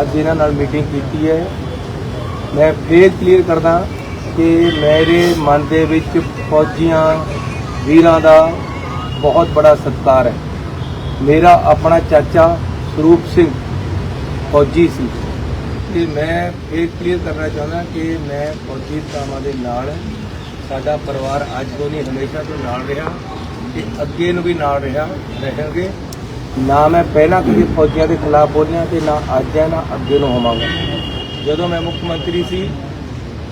ਅੱਜ ਇਹਨਾਂ ਨਾਲ ਮੀਟਿੰਗ ਕੀਤੀ ਹੈ। ਮੈਂ ਫੇਰ ਕਲੀਅਰ ਕਰਦਾ ਕਿ ਮੇਰੇ ਮਨ ਦੇ ਵਿੱਚ ਫੌਜੀਆਂ, ਵੀਰਾਂ ਦਾ ਬਹੁਤ ਬੜਾ ਸਤਿਕਾਰ ਹੈ। ਮੇਰਾ ਆਪਣਾ ਚਾਚਾ ਸਰੂਪ ਸਿੰਘ ਫੌਜੀ ਸੀ। ਤੇ ਮੈਂ ਇਹ ਕਲੀਅਰ ਕਰਨਾ ਚਾਹੁੰਦਾ ਕਿ ਮੈਂ ਫੌਜੀ ਭਰਾਵਾਂ ਦੇ ਨਾਲ ਸਾਡਾ ਪਰਿਵਾਰ ਅੱਜ ਤੋਂ ਨਹੀਂ ਹਮੇਸ਼ਾ ਤੋਂ ਨਾਲ ਰਿਹਾ ਤੇ ਅੱਗੇ ਨੂੰ ਵੀ ਨਾਲ ਰਿਹਾ, ਰਹਿਣਗੇ। ਨਾ ਮੈਂ ਪਹਿਲਾਂ ਕਦੇ ਫੌਜੀਆਂ ਦੇ ਖਿਲਾਫ ਬੋਲਿਆ ਤੇ ਨਾ ਅੱਜ ਹੈ, ਨਾ ਅੱਗੇ ਨੂੰ ਹੋਵਾਂਗਾ। ਜਦੋਂ ਮੈਂ ਮੁੱਖ ਮੰਤਰੀ ਸੀ,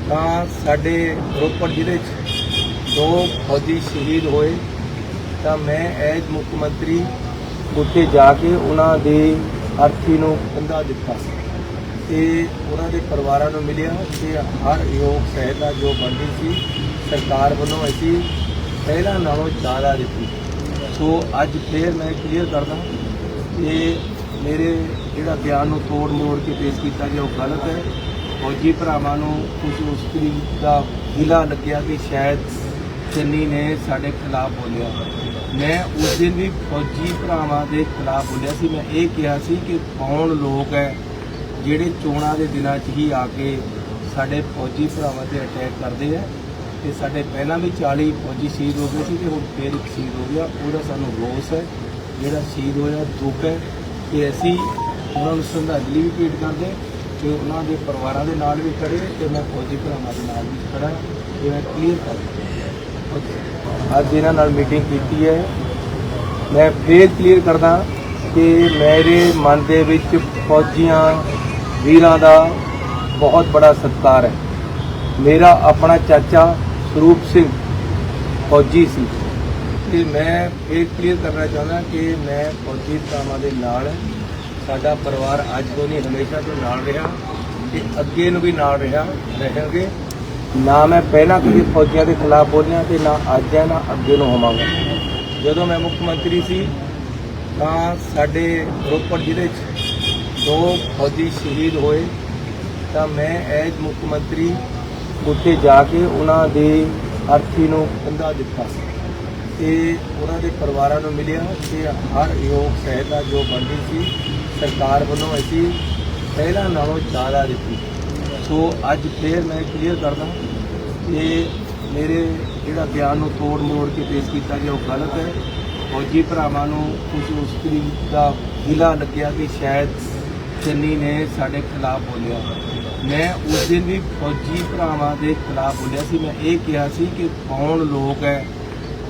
ਤਾਂ ਸਾਡੇ ਰੋਪੜ ਜ਼ਿਲ੍ਹੇ 'ਚ ਦੋ ਫੌਜੀ ਸ਼ਹੀਦ ਹੋਏ। ਤਾਂ ਮੈਂ ਐਜ ਮੁੱਖ ਮੰਤਰੀ ਉੱਥੇ ਜਾ ਕੇ ਉਹਨਾਂ ਦੇ ਅਰਥੀ ਨੂੰ ਕੰਧਾ ਦਿੱਤਾ ਤੇ ਉਹਨਾਂ ਦੇ ਪਰਿਵਾਰਾਂ ਨੂੰ ਮਿਲਿਆ ਤੇ ਹਰ ਯੋਗ ਸਹਾਇਤਾ ਜੋ ਬਣਦੀ ਸੀ, ਸਰਕਾਰ ਵੱਲੋਂ ਅਸੀਂ ਪਹਿਲਾਂ ਨਾਲੋਂ ਜ਼ਿਆਦਾ ਦਿੱਤੀ। ਸੋ ਅੱਜ ਫੇਰ ਮੈਂ ਕਲੀਅਰ ਕਰਦਾ ਕਿ ਮੇਰੇ ਜਿਹੜਾ ਬਿਆਨ ਨੂੰ ਤੋੜ ਮੋੜ ਕੇ ਪੇਸ਼ ਕੀਤਾ ਗਿਆ ਉਹ ਗਲਤ ਹੈ। ਫੌਜੀ ਭਰਾਵਾਂ ਨੂੰ ਕੁਝ ਉਸ ਤਰੀਕ ਦਾ ਗਿਲਾ ਲੱਗਿਆ ਕਿ ਸ਼ਾਇਦ ਚੰਨੀ ਨੇ ਸਾਡੇ ਖਿਲਾਫ ਬੋਲਿਆ। ਮੈਂ ਉਸ ਦਿਨ ਵੀ ਫੌਜੀ ਭਰਾਵਾਂ ਦੇ ਖਿਲਾਫ ਬੋਲਿਆ ਸੀ। ਮੈਂ ਇਹ ਕਿਹਾ ਸੀ ਕਿ ਕੌਣ ਲੋਕ ਹੈ ਜਿਹੜੇ ਚੋਣਾਂ ਦੇ ਦਿਨਾਂ 'ਚ ਹੀ ਆ ਕੇ ਸਾਡੇ ਫੌਜੀ ਭਰਾਵਾਂ ਤੇ ਅਟੈਕ ਕਰਦੇ ਆ। ਤੇ ਸਾਡੇ ਪਹਿਲਾਂ ਵੀ 40 ਫੌਜੀ ਸ਼ਹੀਦ ਹੋ ਗਏ ਸੀ ਤੇ ਹੁਣ ਫੇਰ ਇੱਕ ਸ਼ਹੀਦ ਹੋ ਗਿਆ। ਉਹਦਾ ਸਾਨੂੰ ਰੋਸ ਹੈ, ਜਿਹੜਾ ਸ਼ਹੀਦ ਹੋਇਆ, ਦੁੱਖ ਹੈ ਕਿ ਅਸੀਂ ਉਹਨਾਂ ਨੂੰ ਸ਼ਰਧਾਂਜਲੀ ਵੀ ਭੇਟ ਕਰਦੇ ਤੇ ਉਹਨਾਂ ਦੇ ਪਰਿਵਾਰਾਂ ਦੇ ਨਾਲ ਵੀ ਖੜੇ ਤੇ ਮੈਂ ਫੌਜੀ ਭਰਾਵਾਂ ਦੇ ਨਾਲ ਵੀ ਖੜਾ ਇਹ ਮੈਂ ਕਲੀਅਰ ਕਰ ਅੱਜ ਇਹਨਾਂ ਨਾਲ ਮੀਟਿੰਗ ਕੀਤੀ ਹੈ। ਮੈਂ ਫੇਰ ਕਲੀਅਰ ਕਰਦਾ ਕਿ ਮੇਰੇ ਮਨ ਦੇ ਵਿੱਚ ਫੌਜੀਆਂ ਵੀਰਾਂ ਦਾ ਬਹੁਤ ਬੜਾ ਸਤਿਕਾਰ ਹੈ। ਮੇਰਾ ਆਪਣਾ ਚਾਚਾ ਸਰੂਪ ਸਿੰਘ ਫੌਜੀ ਸੀ ਤੇ ਮੈਂ ਇਹ ਕਲੀਅਰ ਕਰਨਾ ਚਾਹੁੰਦਾ ਕਿ ਮੈਂ ਫੌਜੀ ਭਰਾਵਾਂ ਦੇ ਨਾਲ ਸਾਡਾ ਪਰਿਵਾਰ ਅੱਜ ਤੋਂ ਨਹੀਂ, ਹਮੇਸ਼ਾ ਤੋਂ ਨਾਲ ਰਿਹਾ ਤੇ ਅੱਗੇ ਨੂੰ ਵੀ ਨਾਲ ਰਿਹਾ, ਰਹਿਣਗੇ। ਨਾ ਮੈਂ ਪਹਿਲਾਂ ਕਦੇ ਫੌਜੀਆਂ ਦੇ ਖਿਲਾਫ ਬੋਲਿਆ ਤੇ ਨਾ ਅੱਜ ਹੈ, ਨਾ ਅੱਗੇ ਨੂੰ ਹੋਵਾਂਗਾ। ਜਦੋਂ ਮੈਂ ਮੁੱਖ ਮੰਤਰੀ ਸੀ, ਤਾਂ ਸਾਡੇ ਰੋਪੜ ਜ਼ਿਲ੍ਹੇ 'ਚ ਦੋ ਫੌਜੀ ਸ਼ਹੀਦ ਹੋਏ। ਤਾਂ ਮੈਂ ਐਜ ਮੁੱਖ ਮੰਤਰੀ ਉੱਥੇ ਜਾ ਕੇ ਉਹਨਾਂ ਦੇ ਅਰਥੀ ਨੂੰ ਕੰਧਾ ਦਿੱਤਾ। ਤੇ ਉਹਨਾਂ ਦੇ ਪਰਿਵਾਰਾਂ ਨੂੰ ਮਿਲਿਆ ਕਿ ਹਰ ਯੋਗ ਸਹਾਇਤਾ ਜੋ ਬਣਦੀ ਸੀ, ਸਰਕਾਰ ਵੱਲੋਂ ਅਸੀਂ ਪਹਿਲਾਂ ਨਾਲੋਂ ਜ਼ਿਆਦਾ ਦਿੱਤੀ। ਸੋ ਅੱਜ ਫੇਰ ਮੈਂ ਕਲੀਅਰ ਕਰਦਾ ਕਿ ਮੇਰੇ ਜਿਹੜਾ ਬਿਆਨ ਨੂੰ ਤੋੜ ਮੋੜ ਕੇ ਪੇਸ਼ ਕੀਤਾ ਗਿਆ ਉਹ ਗਲਤ ਹੈ। ਫੌਜੀ ਭਰਾਵਾਂ ਨੂੰ ਕੁਝ ਉਸ ਤਰੀਕ ਦਾ ਗਿਲਾ ਲੱਗਿਆ ਕਿ ਸ਼ਾਇਦ ਚੰਨੀ ਨੇ ਸਾਡੇ ਖਿਲਾਫ ਬੋਲਿਆ। ਮੈਂ ਉਸ ਦਿਨ ਵੀ ਫੌਜੀ ਭਰਾਵਾਂ ਦੇ ਖਿਲਾਫ ਬੋਲਿਆ ਸੀ। ਮੈਂ ਇਹ ਕਿਹਾ ਸੀ ਕਿ ਕੌਣ ਲੋਕ ਹੈ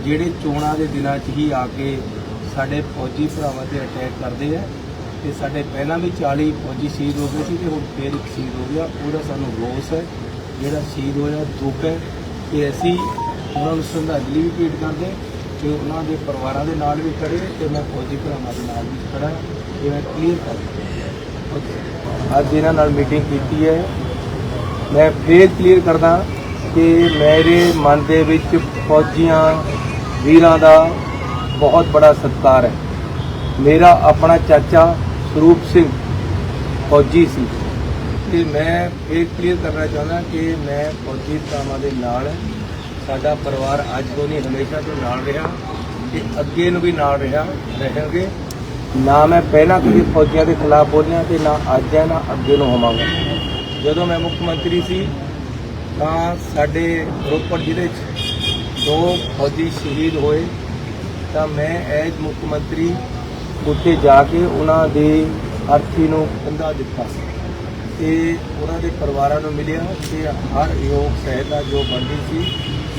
ਜਿਹੜੇ ਚੋਣਾਂ ਦੇ ਦਿਨਾਂ 'ਚ ਹੀ ਆ ਕੇ ਸਾਡੇ ਫੌਜੀ ਭਰਾਵਾਂ ਤੇ ਅਟੈਕ ਕਰਦੇ ਆ ਤੇ ਸਾਡੇ ਪਹਿਲਾਂ ਵੀ 40 ਫੌਜੀ ਸ਼ਹੀਦ ਹੋ ਗਏ ਸੀ ਤੇ ਹੁਣ ਫੇਰ ਇੱਕ ਸ਼ਹੀਦ ਹੋ ਗਿਆ। ਉਹਦਾ ਸਾਨੂੰ ਰੋਸ ਹੈ। ਜਿਹੜਾ ਸ਼ਹੀਦ ਹੋਇਆ ਦੁੱਖ ਹੈ ਕਿ ਅਸੀਂ ਉਹਨਾਂ ਨੂੰ ਸ਼ਰਧਾਂਜਲੀ ਵੀ ਭੇਟ ਕਰਦੇ ਤੇ ਉਹਨਾਂ ਦੇ ਪਰਿਵਾਰਾਂ ਦੇ ਨਾਲ ਵੀ ਖੜੇ ਤੇ ਮੈਂ ਫੌਜੀ ਭਰਾਵਾਂ ਦੇ ਨਾਲ ਵੀ ਖੜਾ ਇਹ ਮੈਂ ਕਲੀਅਰ ਕਰ ਦਿੱਤਾ। ਅੱਜ ਇਹਨਾਂ ਨਾਲ ਮੀਟਿੰਗ ਕੀਤੀ ਹੈ। ਮੈਂ ਫੇਰ ਕਲੀਅਰ ਕਰਦਾ ਕਿ ਮੇਰੇ ਮਨ ਦੇ ਵਿੱਚ ਫੌਜੀਆਂ, ਵੀਰਾਂ ਦਾ ਬਹੁਤ ਬੜਾ ਸਤਿਕਾਰ ਹੈ। ਮੇਰਾ ਆਪਣਾ ਚਾਚਾ ਸਰੂਪ ਸਿੰਘ ਫੌਜੀ ਸੀ। ਤੇ ਮੈਂ ਇਹ ਕਲੀਅਰ ਕਰਨਾ ਚਾਹੁੰਦਾ ਕਿ ਮੈਂ ਫੌਜੀ ਭਰਾਵਾਂ ਦੇ ਨਾਲ ਸਾਡਾ ਪਰਿਵਾਰ ਅੱਜ ਤੋਂ ਨਹੀਂ ਹਮੇਸ਼ਾ ਤੋਂ ਨਾਲ ਰਿਹਾ। ਤੇ ਅੱਗੇ ਨੂੰ ਵੀ ਨਾਲ ਰਿਹਾ, ਰਹਿਣਗੇ। ਨਾ ਮੈਂ ਪਹਿਲਾਂ ਕਦੇ ਫੌਜੀਆਂ ਦੇ ਖਿਲਾਫ ਬੋਲਿਆ ਤੇ ਨਾ ਅੱਜ ਹੈ, ਨਾ ਅੱਗੇ ਨੂੰ ਹੋਵਾਂਗਾ। ਜਦੋਂ ਮੈਂ ਮੁੱਖ ਮੰਤਰੀ ਸੀ, ਤਾਂ ਸਾਡੇ ਰੋਪੜ ਜ਼ਿਲ੍ਹੇ 'ਚ ਦੋ ਫੌਜੀ ਸ਼ਹੀਦ ਹੋਏ। ਤਾਂ ਮੈਂ ਐਜ ਮੁੱਖ ਮੰਤਰੀ ਉੱਥੇ ਜਾ ਕੇ ਉਹਨਾਂ ਦੇ ਅਰਥੀ ਨੂੰ ਕੰਧਾ ਦਿੱਤਾ ਤੇ ਉਹਨਾਂ ਦੇ ਪਰਿਵਾਰਾਂ ਨੂੰ ਮਿਲਿਆ ਤੇ ਹਰ ਯੋਗ ਸਹਾਇਤਾ ਜੋ ਬਣਦੀ ਸੀ,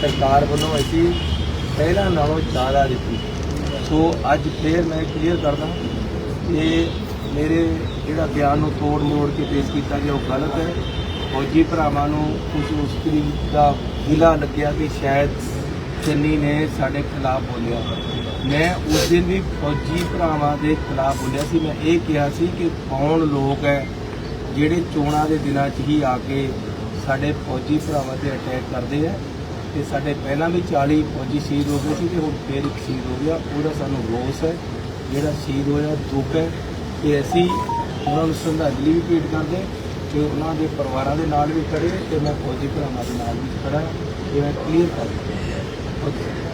ਸਰਕਾਰ ਵੱਲੋਂ ਅਸੀਂ ਪਹਿਲਾਂ ਨਾਲੋਂ ਜ਼ਿਆਦਾ ਦਿੱਤੀ। ਸੋ ਅੱਜ ਫੇਰ ਮੈਂ ਕਲੀਅਰ ਕਰਦਾ ਕਿ ਮੇਰੇ ਜਿਹੜਾ ਬਿਆਨ ਨੂੰ ਤੋੜ ਮੋੜ ਕੇ ਪੇਸ਼ ਕੀਤਾ ਗਿਆ ਉਹ ਗਲਤ ਹੈ। ਫੌਜੀ ਭਰਾਵਾਂ ਨੂੰ ਕੁਝ ਉਸ ਤਰੀਕ ਦਾ ਗਿਲਾ ਲੱਗਿਆ ਕਿ ਸ਼ਾਇਦ ਚੰਨੀ ਨੇ ਸਾਡੇ ਖਿਲਾਫ ਬੋਲਿਆ। ਮੈਂ ਉਸ ਦਿਨ ਵੀ ਫੌਜੀ ਭਰਾਵਾਂ ਦੇ ਖਿਲਾਫ ਬੋਲਿਆ ਸੀ। ਮੈਂ ਇਹ ਕਿਹਾ ਸੀ ਕਿ ਕੌਣ ਲੋਕ ਹੈ ਜਿਹੜੇ ਚੋਣਾਂ ਦੇ ਦਿਨਾਂ 'ਚ ਹੀ ਆ ਕੇ ਸਾਡੇ ਫੌਜੀ ਭਰਾਵਾਂ ਤੇ ਅਟੈਕ ਕਰਦੇ ਆ। ਤੇ ਸਾਡੇ ਪਹਿਲਾਂ ਵੀ 40 ਫੌਜੀ ਸ਼ਹੀਦ ਹੋ ਗਏ ਸੀ ਤੇ ਹੁਣ ਫੇਰ ਇੱਕ ਸ਼ਹੀਦ ਹੋ ਗਿਆ। ਉਹਦਾ ਸਾਨੂੰ ਰੋਸ ਹੈ, ਜਿਹੜਾ ਸ਼ਹੀਦ ਹੋਇਆ, ਦੁੱਖ ਹੈ ਕਿ ਅਸੀਂ ਉਹਨਾਂ ਨੂੰ ਸ਼ਰਧਾਂਜਲੀ ਵੀ ਭੇਟ ਕਰਦੇ ਤੇ ਉਹਨਾਂ ਦੇ ਪਰਿਵਾਰਾਂ ਦੇ ਨਾਲ ਵੀ ਖੜੇ ਤੇ ਮੈਂ ਫੌਜੀ ਭਰਾਵਾਂ ਦੇ ਨਾਲ ਵੀ ਖੜਾ ਇਹ ਮੈਂ ਕਲੀਅਰ ਕਰ